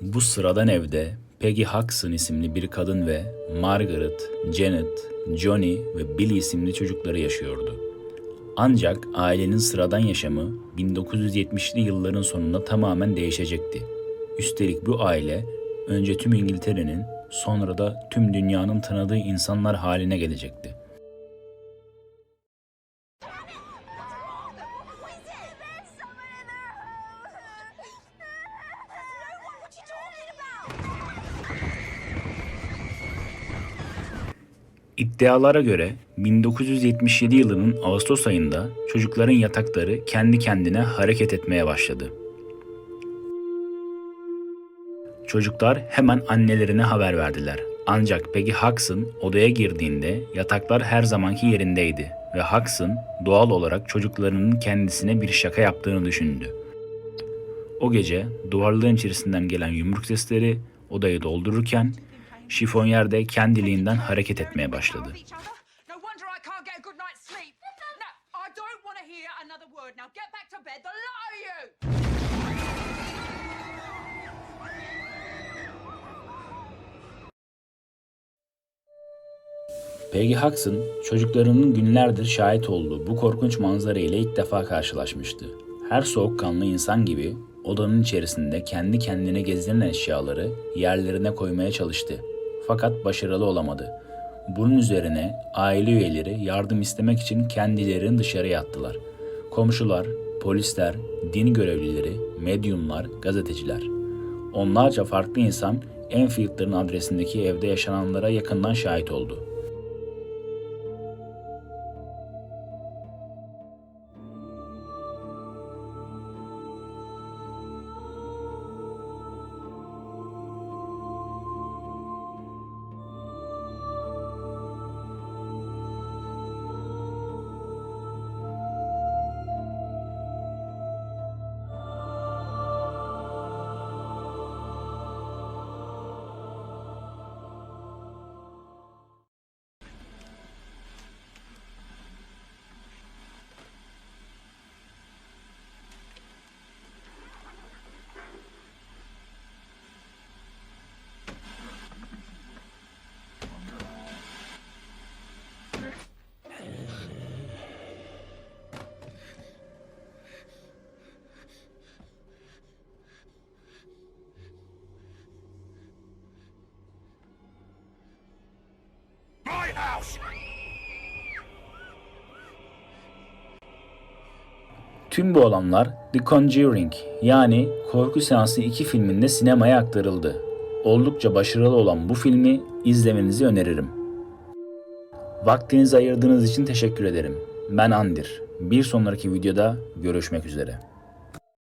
Bu sıradan evde Peggy Hudson isimli bir kadın ve Margaret, Janet, Johnny ve Billy isimli çocukları yaşıyordu. Ancak ailenin sıradan yaşamı 1970'li yılların sonunda tamamen değişecekti. Üstelik bu aile önce tüm İngiltere'nin sonra da tüm dünyanın tanıdığı insanlar haline gelecekti. İddialara göre 1977 yılının Ağustos ayında çocukların yatakları kendi kendine hareket etmeye başladı. Çocuklar hemen annelerine haber verdiler. Ancak Peggy Hudson odaya girdiğinde yataklar her zamanki yerindeydi ve Hudson doğal olarak çocuklarının kendisine bir şaka yaptığını düşündü. O gece duvarların içerisinden gelen yumruk sesleri odayı doldururken şifonyer de kendiliğinden hareket etmeye başladı. Peggy Hudson çocuklarının günlerdir şahit olduğu bu korkunç manzara ile ilk defa karşılaşmıştı. Her soğukkanlı insan gibi odanın içerisinde kendi kendine gezilen eşyaları yerlerine koymaya çalıştı. Fakat başarılı olamadı. Bunun üzerine aile üyeleri yardım istemek için kendilerini dışarıya attılar. Komşular, polisler, din görevlileri, medyumlar, gazeteciler. Onlarca farklı insan Enfield'ların adresindeki evde yaşananlara yakından şahit oldu. Tüm bu olanlar The Conjuring yani Korku Seansı 2 filminde sinemaya aktarıldı. Oldukça başarılı olan bu filmi izlemenizi öneririm. Vaktinizi ayırdığınız için teşekkür ederim. Ben Andir. Bir sonraki videoda görüşmek üzere.